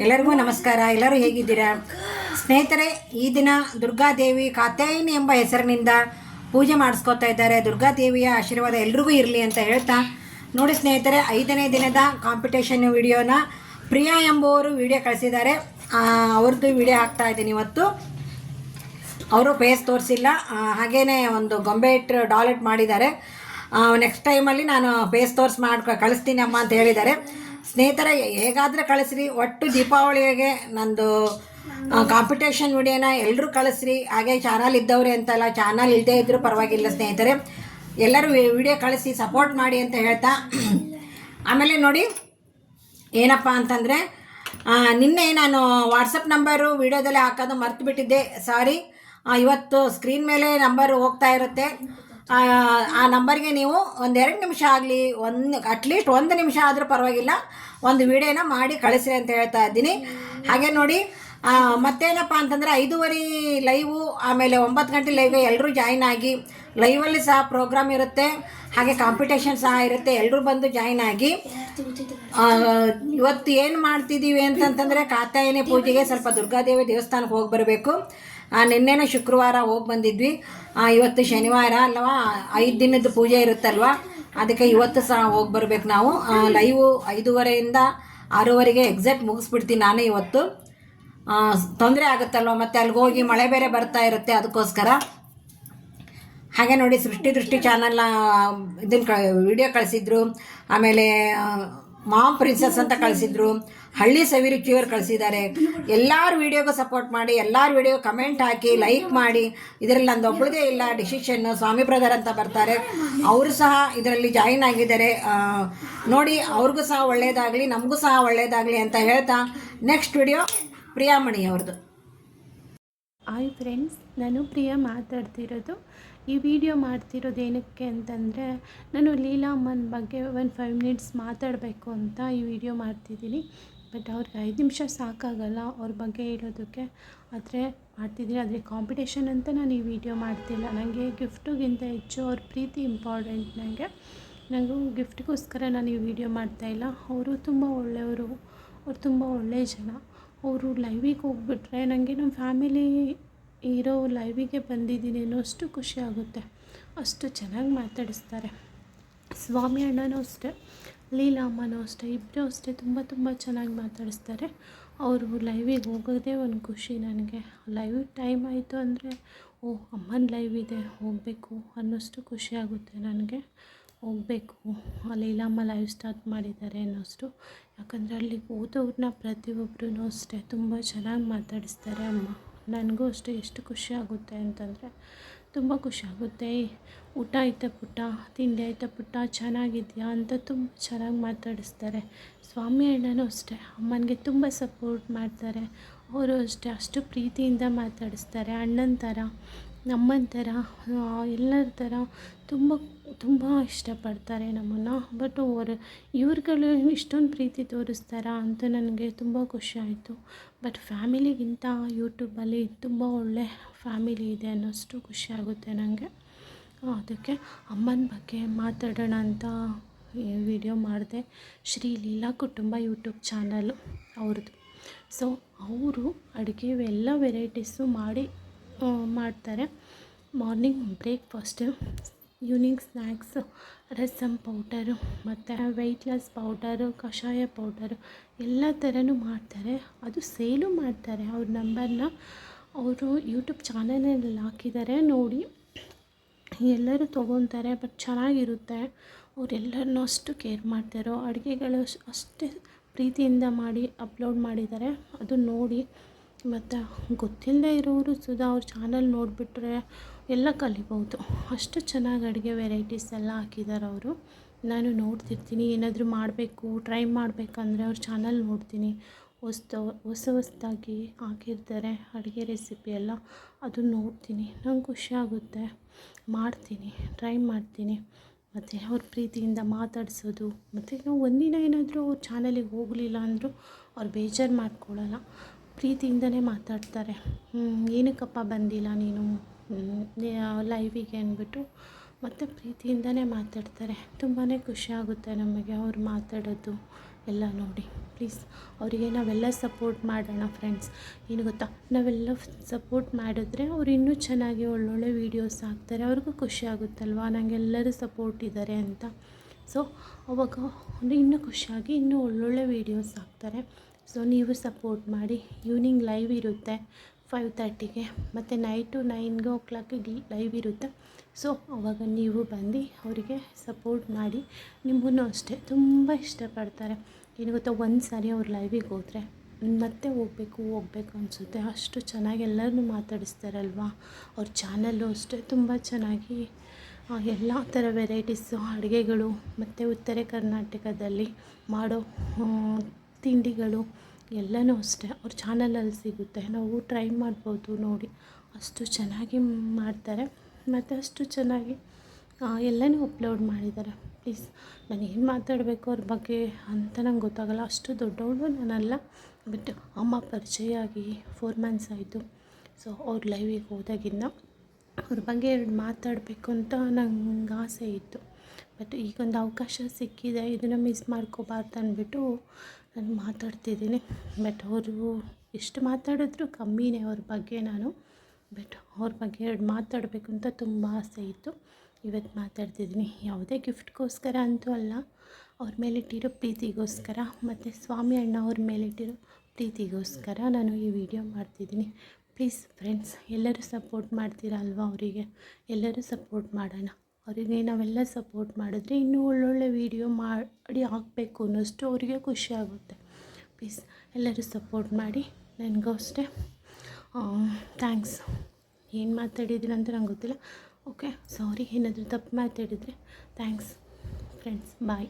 ಎಲ್ಲರಿಗೂ ನಮಸ್ಕಾರ. ಎಲ್ಲರೂ ಹೇಗಿದ್ದೀರಾ? ಸ್ನೇಹಿತರೆ, ಈ ದಿನ ದುರ್ಗಾದೇವಿ ಕಾತ್ಯಾಯಿನಿ ಎಂಬ ಹೆಸರಿನಿಂದ ಪೂಜೆ ಮಾಡಿಸ್ಕೋತಾ ಇದ್ದಾರೆ. ದುರ್ಗಾದೇವಿಯ ಆಶೀರ್ವಾದ ಎಲ್ರಿಗೂ ಇರಲಿ ಅಂತ ಹೇಳ್ತಾ ನೋಡಿ ಸ್ನೇಹಿತರೆ, ಐದನೇ ದಿನದ ಕಾಂಪಿಟೇಷನ್ ವಿಡಿಯೋನ ಪ್ರಿಯಾ ಎಂಬುವರು ವಿಡಿಯೋ ಕಳಿಸಿದ್ದಾರೆ. ಅವ್ರದ್ದು ವಿಡಿಯೋ ಹಾಕ್ತಾ ಇದ್ದೀನಿ ಇವತ್ತು. ಅವರು ಫೇಸ್ ತೋರಿಸಿಲ್ಲ. ಹಾಗೇನೆ ಒಂದು ಗೊಂಬೆ ಇಟ್ಟು ಡಾಲೆಟ್ ಮಾಡಿದ್ದಾರೆ. ನೆಕ್ಸ್ಟ್ ಟೈಮಲ್ಲಿ ನಾನು ಫೇಸ್ ತೋರ್ಸ್ ಮಾಡ್ಕ ಕಳಿಸ್ತೀನಿ ಅಮ್ಮ ಅಂತ ಹೇಳಿದ್ದಾರೆ. ಸ್ನೇಹಿತರೆ ಹೇಗಾದರೂ ಕಳಿಸ್ರಿ. ಒಟ್ಟು ದೀಪಾವಳಿಗೆ ನಂದು ಕಾಂಪಿಟೇಷನ್ ವಿಡಿಯೋನ ಎಲ್ಲರೂ ಕಳಿಸ್ರಿ. ಹಾಗೆ ಚಾನಲ್ ಇದ್ದವ್ರೆ ಅಂತಲ್ಲ ಚಾನಲ್ ಇಲ್ಲದೇ ಇದ್ದರೂ ಪರವಾಗಿಲ್ಲ ಸ್ನೇಹಿತರೆ. ಎಲ್ಲರೂ ವಿಡಿಯೋ ಕಳಿಸಿ ಸಪೋರ್ಟ್ ಮಾಡಿ ಅಂತ ಹೇಳ್ತಾ. ಆಮೇಲೆ ನೋಡಿ, ಏನಪ್ಪ ಅಂತಂದರೆ ನಿನ್ನೆ ನಾನು ವಾಟ್ಸಪ್ ನಂಬರು ವಿಡಿಯೋದಲ್ಲಿ ಹಾಕೋದು ಮರ್ತು ಬಿಟ್ಟಿದ್ದೆ ಸಾರಿ ಇವತ್ತು ಸ್ಕ್ರೀನ್ ಮೇಲೆ ನಂಬರ್ ಹೋಗ್ತಾ ಇರುತ್ತೆ. ಆ, ನಂಬರ್ಗೆ ನೀವು ಒಂದೆರಡು ನಿಮಿಷ ಆಗಲಿ ಒಂದು ಅಟ್ಲೀಸ್ಟ್ ಒಂದು ನಿಮಿಷ ಆದರೂ ಪರವಾಗಿಲ್ಲ ಒಂದು ವಿಡಿಯೋನ ಮಾಡಿ ಕಳಿಸ್ರಿ ಅಂತ ಹೇಳ್ತಾ ಇದ್ದೀನಿ. ಹಾಗೆ ನೋಡಿ ಮತ್ತೇನಪ್ಪ ಅಂತಂದರೆ ಐದೂವರೆ ಲೈವು ಆಮೇಲೆ ಒಂಬತ್ತು ಗಂಟೆ ಲೈವ್ ಎಲ್ಲರೂ ಜಾಯ್ನ್ ಆಗಿ ಲೈವಲ್ಲಿ ಸಹ ಪ್ರೋಗ್ರಾಮ್ ಇರುತ್ತೆ ಹಾಗೆ ಕಾಂಪಿಟೇಷನ್ ಸಹ ಇರುತ್ತೆ ಎಲ್ಲರೂ ಬಂದು ಜಾಯ್ನ್ ಆಗಿ. ಇವತ್ತು ಏನು ಮಾಡ್ತಿದ್ದೀವಿ ಅಂತಂತಂದರೆ ಕಾತಾಯಿನಿ ಪೂಜೆಗೆ ಸ್ವಲ್ಪ ದುರ್ಗಾದೇವಿ ದೇವಸ್ಥಾನಕ್ಕೆ ಹೋಗಿ ಬರಬೇಕು. ನಿನ್ನೆನೇ ಶುಕ್ರವಾರ ಹೋಗಿ ಬಂದಿದ್ವಿ. ಆ, ಇವತ್ತು ಶನಿವಾರ ಅಲ್ವಾ? ಐದು ದಿನದ ಪೂಜೆ ಇರುತ್ತಲ್ವಾ? ಅದಕ್ಕೆ ಇವತ್ತು ಸಹ ಹೋಗಿ ಬರ್ಬೇಕು ನಾವು. ಲೈವು ಐದೂವರೆಯಿಂದ ಆರೂವರೆಗೆ ಎಕ್ಸಾಕ್ಟ್ ಮುಗಿಸ್ಬಿಡ್ತೀನಿ ನಾನೇ ಇವತ್ತು. ತೊಂದರೆ ಆಗುತ್ತಲ್ವ? ಮತ್ತು ಅಲ್ಲಿಗೆ ಹೋಗಿ ಮಳೆ ಬೇರೆ ಬರ್ತಾ ಇರುತ್ತೆ ಅದಕ್ಕೋಸ್ಕರ. ಹಾಗೆ ನೋಡಿ ಸೃಷ್ಟಿ ದೃಷ್ಟಿ ಚಾನಲ್ನ ಇದನ್ನು ಕ ವಿಡಿಯೋ ಕಳಿಸಿದ್ರು. ಆಮೇಲೆ ಆ, ಮಾಮ್ ಪ್ರಿನ್ಸಸ್ ಅಂತ ಕಳಿಸಿದ್ರು. ಹಳ್ಳಿ ಸವಿರಿ ಕ್ಯೂರ್ ಕಳಿಸಿದ್ದಾರೆ. ಎಲ್ಲರ ವಿಡಿಯೋಗೂ ಸಪೋರ್ಟ್ ಮಾಡಿ, ಎಲ್ಲರ ವಿಡಿಯೋ ಕಮೆಂಟ್ ಹಾಕಿ ಲೈಕ್ ಮಾಡಿ. ಇದರಲ್ಲಿ ನಂದು ಒಬ್ಬಳದೇ ಇಲ್ಲ ಡಿಸಿಷನ್ ಸ್ವಾಮಿ ಬ್ರದರ್ ಅಂತ ಬರ್ತಾರೆ. ಅವರು ಸಹ ಇದರಲ್ಲಿ ಜಾಯಿನ್ ಆಗಿದ್ದಾರೆ. ನೋಡಿ, ಅವ್ರಿಗೂ ಸಹ ಒಳ್ಳೆಯದಾಗಲಿ ನಮಗೂ ಸಹ ಒಳ್ಳೆಯದಾಗಲಿ ಅಂತ ಹೇಳ್ತಾ ನೆಕ್ಸ್ಟ್ ವಿಡಿಯೋ ಪ್ರಿಯಾಮಣಿ ಅವ್ರದ್ದು ಹಾಯ್ ಫ್ರೆಂಡ್ಸ್ ನಾನು ಪ್ರಿಯಾ ಮಾತಾಡ್ತಿರೋದು ಈ ವಿಡಿಯೋ ಮಾಡ್ತಿರೋದು ಏನಕ್ಕೆ ಅಂತಂದರೆ, ನಾನು ಲೀಲಾಮ್ಮನ ಬಗ್ಗೆ ಒಂದು ಫೈವ್ ಮಿನಿಟ್ಸ್ ಮಾತಾಡಬೇಕು ಅಂತ ಈ ವಿಡಿಯೋ ಮಾಡ್ತಿದ್ದೀನಿ. ಬಟ್ ಅವ್ರಿಗೆ ಐದು ನಿಮಿಷ ಸಾಕಾಗಲ್ಲ ಅವ್ರ ಬಗ್ಗೆ ಹೇಳೋದಕ್ಕೆ. ಆದರೆ ಮಾಡ್ತಿದ್ದೀನಿ ಆದರೆ ಕಾಂಪಿಟೇಷನ್ ಅಂತ ನಾನು ಈ ವಿಡಿಯೋ ಮಾಡ್ತಿಲ್ಲ. ನನಗೆ ಗಿಫ್ಟಿಗಿಂತ ಹೆಚ್ಚು ಅವ್ರ ಪ್ರೀತಿ ಇಂಪಾರ್ಟೆಂಟ್ ನನಗೆ ನನಗೂ ಗಿಫ್ಟ್ಗೋಸ್ಕರ ನಾನು ಈ ವಿಡಿಯೋ ಮಾಡ್ತಾಯಿಲ್ಲ ಅವರು ತುಂಬ ಒಳ್ಳೆಯವರು. ಅವ್ರು ತುಂಬ ಒಳ್ಳೆಯ ಜನ. ಅವರು ಲೈವಿಗೆ ಹೋಗ್ಬಿಟ್ರೆ ನನಗೆ ನಮ್ಮ ಫ್ಯಾಮಿಲಿ ಇರೋ ಲೈವಿಗೆ ಬಂದಿದ್ದೀನಿ ಅನ್ನೋಷ್ಟು ಖುಷಿ ಆಗುತ್ತೆ. ಅಷ್ಟು ಚೆನ್ನಾಗಿ ಮಾತಾಡಿಸ್ತಾರೆ. ಸ್ವಾಮಿ ಅಣ್ಣನೂ ಅಷ್ಟೇ, ಲೀಲಾಮ್ಮನೂ ಅಷ್ಟೇ ಇಬ್ಬರೂ ಅಷ್ಟೇ ತುಂಬ ತುಂಬ ಚೆನ್ನಾಗಿ ಮಾತಾಡಿಸ್ತಾರೆ. ಅವರು ಲೈವಿಗೆ ಹೋಗೋದೇ ಒಂದು ಖುಷಿ ನನಗೆ. ಲೈವ್ ಟೈಮ್ ಆಯಿತು ಅಂದರೆ ಓ ಅಮ್ಮನ ಲೈವ್ ಇದೆ, ಹೋಗಬೇಕು ಅನ್ನೋಷ್ಟು ಖುಷಿ ಆಗುತ್ತೆ ನನಗೆ. ಹೋಗಬೇಕು ಲೀಲಾಮ್ಮ ಲೈವ್ ಸ್ಟಾರ್ಟ್ ಮಾಡಿದ್ದಾರೆ ಅನ್ನೋಷ್ಟು. ಯಾಕಂದರೆ ಅಲ್ಲಿ ಹೋದವ್ರನ್ನ ಪ್ರತಿಯೊಬ್ಬರೂ ಅಷ್ಟೇ, ತುಂಬ ಚೆನ್ನಾಗಿ ಮಾತಾಡಿಸ್ತಾರೆ ಅಮ್ಮ. ನನಗೂ ಅಷ್ಟೇ ಎಷ್ಟು ಖುಷಿ ಆಗುತ್ತೆ ಅಂತಂದರೆ ತುಂಬ ಖುಷಿ ಆಗುತ್ತೆ. ಊಟ ಆಯ್ತಾ ಪುಟ್ಟ? ತಿಂಡಿ ಆಯ್ತಾ ಪುಟ್ಟ? ಚೆನ್ನಾಗಿದೆಯಾ ಅಂತ ತುಂಬ ಚೆನ್ನಾಗಿ ಮಾತಾಡಿಸ್ತಾರೆ. ಸ್ವಾಮಿ ಅಣ್ಣನೂ ಅಷ್ಟೇ. ಅಮ್ಮನಿಗೆ ತುಂಬ ಸಪೋರ್ಟ್ ಮಾಡ್ತಾರೆ. ಅವರು ಅಷ್ಟೇ ಅಷ್ಟು ಪ್ರೀತಿಯಿಂದ ಮಾತಾಡಿಸ್ತಾರೆ. ಅಣ್ಣನ ಥರ. ನಮ್ಮನ ಥರ ಆ, ಎಲ್ಲರ ಥರ ತುಂಬ ತುಂಬ ಇಷ್ಟಪಡ್ತಾರೆ ನಮ್ಮನ್ನು. ಬಟ್ ಅವರು ಇವ್ರುಗಳು ಇಷ್ಟೊಂದು ಪ್ರೀತಿ ತೋರಿಸ್ತಾರಾ ಅಂತ ನನಗೆ ತುಂಬ ಖುಷಿ ಆಯಿತು. ಬಟ್ ಫ್ಯಾಮಿಲಿಗಿಂತ ಯೂಟ್ಯೂಬಲ್ಲಿ ತುಂಬ ಒಳ್ಳೆ ಫ್ಯಾಮಿಲಿ ಇದೆ ಅನ್ನೋಷ್ಟು ಖುಷಿಯಾಗುತ್ತೆ ನನಗೆ ಅದಕ್ಕೆ ಅಮ್ಮನ ಬಗ್ಗೆ ಮಾತಾಡೋಣ ಅಂತ ವಿಡಿಯೋ ಮಾಡಿದೆ. ಶ್ರೀ ಲೀಲಾ ಕುಟುಂಬ ಯೂಟ್ಯೂಬ್ ಚಾನಲ್ಲು ಅವ್ರದ್ದು. ಸೊ ಅವರು ಅಡುಗೆ ಎಲ್ಲ ವೆರೈಟೀಸು ಮಾಡಿ ಮಾಡ್ತಾರೆ. Morning breakfast evening snacks rasam powder ಮತ್ತು ವೆಯ್ಟ್ ಲಾಸ್ ಪೌಡರು ಕಷಾಯ ಪೌಡರು ಎಲ್ಲ ಥರನೂ ಮಾಡ್ತಾರೆ. ಅದು ಸೇಲು ಮಾಡ್ತಾರೆ. ಅವ್ರ ನಂಬರ್ನ ಅವರು ಯೂಟ್ಯೂಬ್ ಚಾನಲಲ್ಲಿ ಹಾಕಿದ್ದಾರೆ ನೋಡಿ. ಎಲ್ಲರೂ ತೊಗೊತಾರೆ ಬಟ್ ಚೆನ್ನಾಗಿರುತ್ತೆ. ಅವರೆಲ್ಲರನ್ನೂ ಅಷ್ಟು ಕೇರ್ ಮಾಡ್ತಾರೋ. ಅಡುಗೆಗಳು ಅಷ್ಟೇ ಪ್ರೀತಿಯಿಂದ ಮಾಡಿ ಅಪ್ಲೋಡ್ ಮಾಡಿದ್ದಾರೆ. ಅದು ನೋಡಿ. ಮತ್ತು ಗೊತ್ತಿಲ್ಲದೆ ಇರೋರು ಸುಧಾ ಅವ್ರ ಚಾನಲ್ ನೋಡಿಬಿಟ್ರೆ ಎಲ್ಲ ಕಲಿಬೋದು. ಅಷ್ಟು ಚೆನ್ನಾಗಿ ಅಡುಗೆ ವೆರೈಟೀಸ್ ಎಲ್ಲ ಹಾಕಿದ್ದಾರೆ ಅವರು. ನಾನು ನೋಡ್ತಿರ್ತೀನಿ, ಏನಾದರೂ ಮಾಡಬೇಕು ಟ್ರೈ ಮಾಡಬೇಕಂದ್ರೆ ಅವ್ರ ಚಾನಲ್ ನೋಡ್ತೀನಿ. ಹೊಸ್ತು, ಹೊಸ ಹೊಸದಾಗಿ ಹಾಕಿರ್ತಾರೆ ಅಡುಗೆ ರೆಸಿಪಿ ಎಲ್ಲ ಅದು ನೋಡ್ತೀನಿ. ನಂಗೆ ಖುಷಿ ಆಗುತ್ತೆ. ಮಾಡ್ತೀನಿ ಟ್ರೈ ಮಾಡ್ತೀನಿ. ಮತ್ತು ಅವ್ರ ಪ್ರೀತಿಯಿಂದ ಮಾತಾಡಿಸೋದು, ಮತ್ತು ನಾವು ಒಂದಿನ ಏನಾದರೂ ಅವ್ರ ಚಾನಲಿಗೆ ಹೋಗಲಿಲ್ಲ ಅಂದರೂ ಅವ್ರು ಬೇಜಾರು ಮಾಡ್ಕೊಳ್ಳಲ್ಲ ಪ್ರೀತಿಯಿಂದನೇ ಮಾತಾಡ್ತಾರೆ. ಏನಕ್ಕಪ್ಪ ಬಂದಿಲ್ಲ ನೀನು? ಲೈವಿಗೆ ಅಂದ್ಬಿಟ್ಟು ಮತ್ತು ಪ್ರೀತಿಯಿಂದನೇ ಮಾತಾಡ್ತಾರೆ. ತುಂಬಾ ಖುಷಿಯಾಗುತ್ತೆ ನಮಗೆ ಅವ್ರು ಮಾತಾಡೋದು ಎಲ್ಲ ನೋಡಿ. ಪ್ಲೀಸ್ ಅವರಿಗೆ ನಾವೆಲ್ಲ ಸಪೋರ್ಟ್ ಮಾಡೋಣ ಫ್ರೆಂಡ್ಸ್ ಏನು ಗೊತ್ತಾ, ನಾವೆಲ್ಲ ಸಪೋರ್ಟ್ ಮಾಡಿದ್ರೆ ಅವ್ರು ಇನ್ನೂ ಚೆನ್ನಾಗಿ ಒಳ್ಳೊಳ್ಳೆ ವೀಡಿಯೋಸ್ ಹಾಕ್ತಾರೆ. ಅವ್ರಿಗೂ ಖುಷಿ ಆಗುತ್ತಲ್ವ? ನನಗೆಲ್ಲರೂ ಸಪೋರ್ಟ್ ಇದ್ದಾರೆ ಅಂತ. ಸೊ ಅವಾಗ ಇನ್ನೂ ಖುಷಿಯಾಗಿ ಇನ್ನೂ ಒಳ್ಳೊಳ್ಳೆ ವೀಡಿಯೋಸ್ ಹಾಕ್ತಾರೆ. ಸೊ ನೀವು ಸಪೋರ್ಟ್ ಮಾಡಿ. ಈವ್ನಿಂಗ್ ಲೈವ್ ಇರುತ್ತೆ ಫೈವ್ ತರ್ಟಿಗೆ, ಮತ್ತು ನೈಟು ನೈನ್ಗೆ ಓ ಕ್ಲಾಕಿಗೆ ಲೈವ್ ಇರುತ್ತೆ. ಸೊ ಅವಾಗ ನೀವು ಬಂದು ಅವರಿಗೆ ಸಪೋರ್ಟ್ ಮಾಡಿ. ನಿಮಗೂ ಅಷ್ಟೇ ತುಂಬ ಇಷ್ಟಪಡ್ತಾರೆ. ಏನು ಗೊತ್ತಾ, ಒಂದು ಸಾರಿ ಅವ್ರು ಲೈವಿಗೆ ಹೋದರೆ ಮತ್ತೆ ಹೋಗಬೇಕು, ಹೋಗ್ಬೇಕು ಅನಿಸುತ್ತೆ. ಅಷ್ಟು ಚೆನ್ನಾಗಿ ಎಲ್ಲರನ್ನೂ ಮಾತಾಡಿಸ್ತಾರಲ್ವಾ? ಅವ್ರ ಚಾನಲ್ಲು ಅಷ್ಟೇ ತುಂಬ ಚೆನ್ನಾಗಿ ಎಲ್ಲ ಥರ ವೆರೈಟೀಸು ಅಡುಗೆಗಳು, ಮತ್ತು ಉತ್ತರ ಕರ್ನಾಟಕದಲ್ಲಿ ಮಾಡೋ ತಿಂಡಿಗಳು ಎಲ್ಲನೂ ಅಷ್ಟೇ. ಅವ್ರ ಚಾನಲಲ್ಲಿ ಸಿಗುತ್ತೆ. ನಾವು ಟ್ರೈ ಮಾಡ್ಬೋದು ನೋಡಿ. ಅಷ್ಟು ಚೆನ್ನಾಗಿ ಮಾಡ್ತಾರೆ. ಮತ್ತು ಅಷ್ಟು ಚೆನ್ನಾಗಿ ಎಲ್ಲನೂ ಅಪ್ಲೋಡ್ ಮಾಡಿದ್ದಾರೆ. ಪ್ಲೀಸ್ ನಾನು ಏನು ಮಾತಾಡಬೇಕು ಅವ್ರ ಬಗ್ಗೆ ಅಂತ ನಂಗೆ ಗೊತ್ತಾಗಲ್ಲ. ಅಷ್ಟು ದೊಡ್ಡವಳು ನಾನಲ್ಲ. ಬಟ್ ಅಮ್ಮ ಪರಿಚಯ ಆಗಿ ಫೋರ್ ಮಂತ್ಸ್ ಆಯಿತು. ಸೊ ಅವ್ರ ಲೈವಿಗೆ ಹೋದಾಗಿಂದ ಅವ್ರ ಬಗ್ಗೆ ಎರಡು ಮಾತಾಡಬೇಕು ಅಂತ ನಂಗೆ ಆಸೆ ಇತ್ತು. ಬಟ್ ಈಗೊಂದು ಅವಕಾಶ ಸಿಕ್ಕಿದೆ. ಇದನ್ನು ಮಿಸ್ ಮಾಡ್ಕೋಬಾರ್ದು ಅಂದ್ಬಿಟ್ಟು ನಾನು ಮಾತಾಡ್ತಿದ್ದೀನಿ ಬಟ್ ಅವರು ಎಷ್ಟು ಮಾತಾಡಿದ್ರು ಕಮ್ಮಿನೇ ಅವ್ರ ಬಗ್ಗೆ ನಾನು. ಬಟ್ ಅವ್ರ ಬಗ್ಗೆ ಎರಡು ಮಾತಾಡಬೇಕು ಅಂತ ತುಂಬ ಆಸೆ ಇತ್ತು. ಇವತ್ತು ಮಾತಾಡ್ತಿದ್ದೀನಿ ಯಾವುದೇ ಗಿಫ್ಟ್ಗೋಸ್ಕರ ಅಂತೂ ಅಲ್ಲ, ಅವ್ರ ಮೇಲಿಟ್ಟಿರೋ ಪ್ರೀತಿಗೋಸ್ಕರ ಮತ್ತು ಸ್ವಾಮಿ ಅಣ್ಣ ಅವ್ರ ಮೇಲಿಟ್ಟಿರೋ ಪ್ರೀತಿಗೋಸ್ಕರ ನಾನು ಈ ವಿಡಿಯೋ ಮಾಡ್ತಿದ್ದೀನಿ ಪ್ಲೀಸ್ ಫ್ರೆಂಡ್ಸ್ ಎಲ್ಲರೂ ಸಪೋರ್ಟ್ ಮಾಡ್ತೀರಾ ಅಲ್ವಾ ಅವರಿಗೆ? ಎಲ್ಲರೂ ಸಪೋರ್ಟ್ ಮಾಡೋಣ. ಅವರಿಗೆ ನಾವೆಲ್ಲ ಸಪೋರ್ಟ್ ಮಾಡಿದ್ರೆ ಇನ್ನೂ ಒಳ್ಳೊಳ್ಳೆ ವೀಡಿಯೋ ಮಾಡಿ ಹಾಕಬೇಕು ಅನ್ನೋಷ್ಟು ಅವರಿಗೆ ಖುಷಿ ಆಗುತ್ತೆ. ಪ್ಲೀಸ್ ಎಲ್ಲರೂ ಸಪೋರ್ಟ್ ಮಾಡಿ. ನನಗೂ ಅಷ್ಟೇ. ಥ್ಯಾಂಕ್ಸ್ ಏನು ಮಾತಾಡಿದ್ದೀನಿ ಅಂತ ನಂಗೆ ಗೊತ್ತಿಲ್ಲ. ಓಕೆ ಸಾರಿ ಏನಾದರೂ ತಪ್ಪು ಮಾತಾಡಿದರೆ ಥ್ಯಾಂಕ್ಸ್ ಫ್ರೆಂಡ್ಸ್ ಬಾಯ್